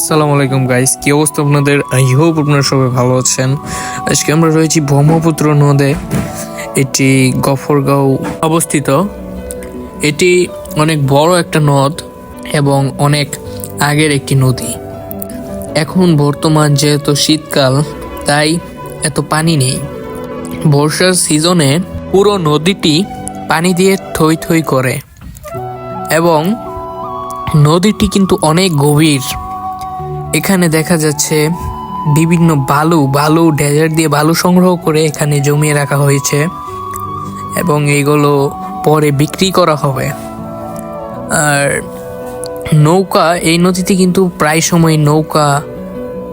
আসসালামু আলাইকুম গাইস কি অবস্থা আপনাদের? আই হোপ আপনারা সবাই ভালো আছেন। আজকে আমরা রয়েছি ব্রহ্মপুত্র নদে। এটি গফরগাঁও অবস্থিত। এটি অনেক বড় একটা নদ এবং অনেক আগের একটি নদী। এখন বর্তমান যেহেতু শীতকাল, তাই এত পানি নেই। বর্ষার সিজনে পুরো নদীটি পানি দিয়ে থই থই করে। এবং নদীটি কিন্তু অনেক গভীর। এখানে দেখা যাচ্ছে বিভিন্ন বালু বালু, ডেজার্ট দিয়ে বালু সংগ্রহ করে এখানে জমিয়ে রাখা হয়েছে এবং এগুলো পরে বিক্রি করা হবে। আর নৌকা, এই নদীতে কিন্তু প্রায় সময় নৌকা,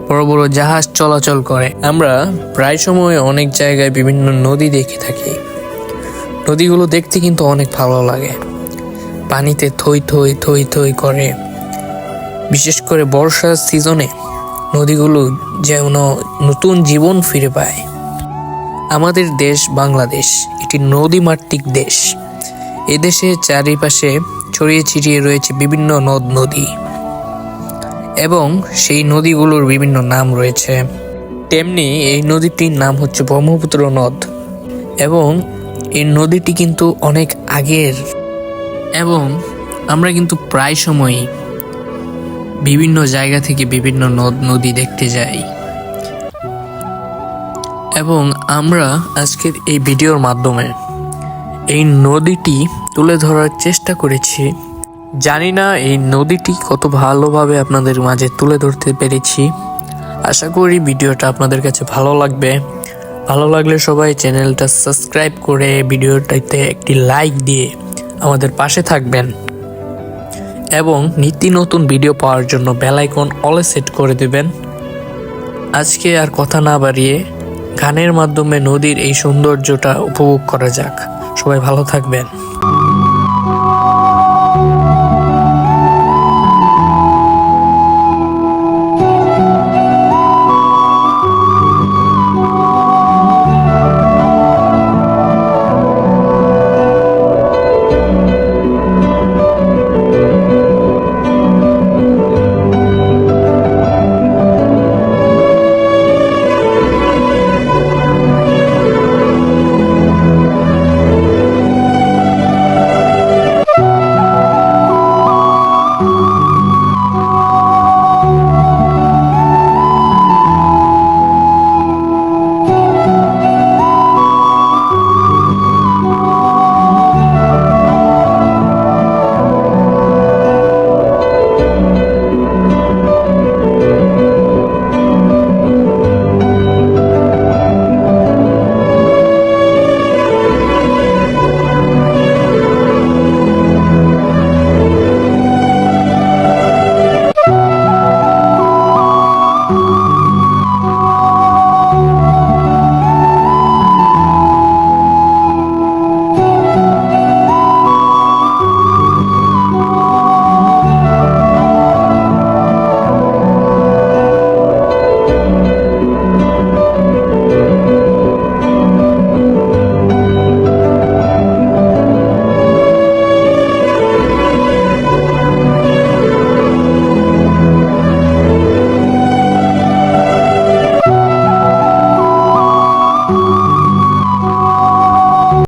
বড় বড় জাহাজ চলাচল করে। আমরা প্রায় সময় অনেক জায়গায় বিভিন্ন নদী দেখে থাকি। নদীগুলো দেখতে কিন্তু অনেক ভালো লাগে। পানিতে থই থই থই থই করে বিশেষ করে বর্ষার সিজনে নদীগুলো যেন নতুন জীবন ফিরে পায়। আমাদের দেশ বাংলাদেশ, এটি নদীমাতৃক দেশ। এদেশে চারিপাশে ছড়িয়ে ছিটিয়ে রয়েছে বিভিন্ন নদ নদী এবং সেই নদীগুলোর বিভিন্ন নাম রয়েছে। তেমনি এই নদীটির নাম হচ্ছে ব্রহ্মপুত্র নদ এবং এই নদীটি কিন্তু অনেক আগের এবং আমরা কিন্তু প্রায় সময়ই বিভিন্ন জায়গা থেকে বিভিন্ন নদ, নদী দেখতে যাই। এবং আমরা আজকের এই ভিডিওর মাধ্যমে এই নদীটি তুলে ধরার চেষ্টা করেছি। জানি না এই নদীটি কত ভালোভাবে আপনাদের মাঝে তুলে ধরতে পেরেছি। আশা করি ভিডিওটা আপনাদের কাছে ভালো লাগবে। ভালো লাগলে সবাই চ্যানেলটা সাবস্ক্রাইব করে ভিডিওটাতে একটি লাইক দিয়ে আমাদের পাশে থাকবেন। এবং নিত্য নতুন ভিডিও পাওয়ার জন্য বেলাইকন অলে সেট করে দেবেন। আজকে আর কথা না বাড়িয়ে গানের মাধ্যমে নদীর এই সৌন্দর্যটা উপভোগ করা যাক। সবাই ভালো থাকবেন।